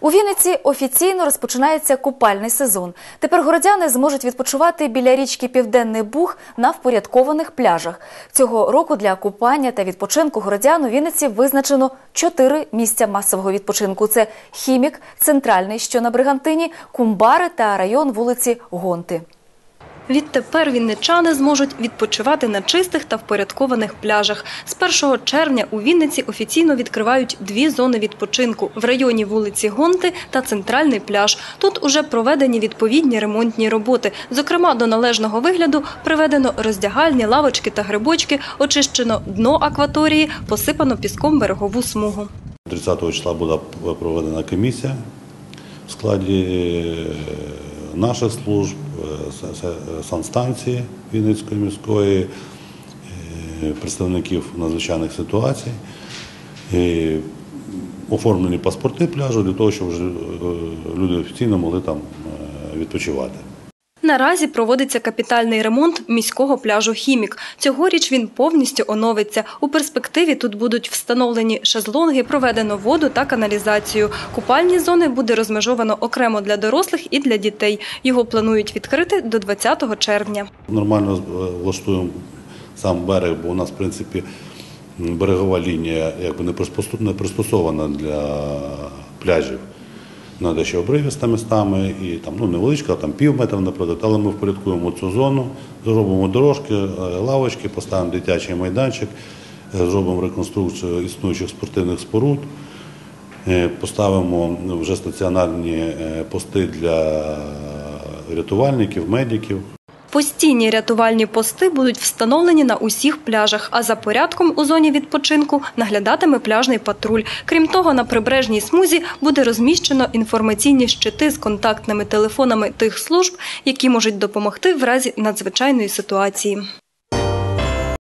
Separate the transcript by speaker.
Speaker 1: У Вінниці офіційно розпочинається купальний сезон. Тепер городяни зможуть відпочивати біля річки Південний Буг на впорядкованих пляжах. Цього року для купання та відпочинку городян у Вінниці визначено чотири місця масового відпочинку: це хімік, центральний, що на Бригантині, Кумбари та район вулиці Гонти.
Speaker 2: Відтепер вінничани зможуть відпочивати на чистих та впорядкованих пляжах. З 1 червня у Вінниці офіційно відкривають дві зони відпочинку в районі вулиці Гонти та центральний пляж. Тут уже проведені відповідні ремонтні роботи. Зокрема, до належного вигляду приведено роздягальні, лавочки та грибочки, очищено дно акваторії, посипано піском берегову смугу.
Speaker 3: 30 числа буде проведена комісія в складі е, наших служб, е, санстанції Вінницької міської, е, представників надзвичайних ситуацій. Оформлені паспорти пляжу для того, щоб е, люди офіційно могли там відпочивати.
Speaker 2: Наразі проводиться капітальний ремонт міського пляжу Хімік. Цьогоріч він повністю оновиться. У перспективі тут будуть встановлені шезлонги, проведено воду та каналізацію. Купальні зони буде розмежовано окремо для дорослих і для дітей. Його планують відкрити до 20 червня.
Speaker 3: Нормально е, влаштуємо сам берег, бо у нас, в принципі, берегова лінія якби не приспосо- не пристосована для пляжів. Вона ще обривіста містами і там ну, невеличка, там пів метра, наприклад, але ми впорядкуємо цю зону, зробимо дорожки, е, лавочки, поставимо дитячий майданчик, е, зробимо реконструкцію існуючих спортивних споруд, е, поставимо вже стаціонарні пости для рятувальників, медиків.
Speaker 2: Постійні рятувальні пости будуть встановлені на усіх пляжах, а за порядком у зоні відпочинку наглядатиме пляжний патруль. Крім того, на прибережній смузі буде розміщено інформаційні щити з контактними телефонами тих служб, які можуть допомогти в разі надзвичайної ситуації.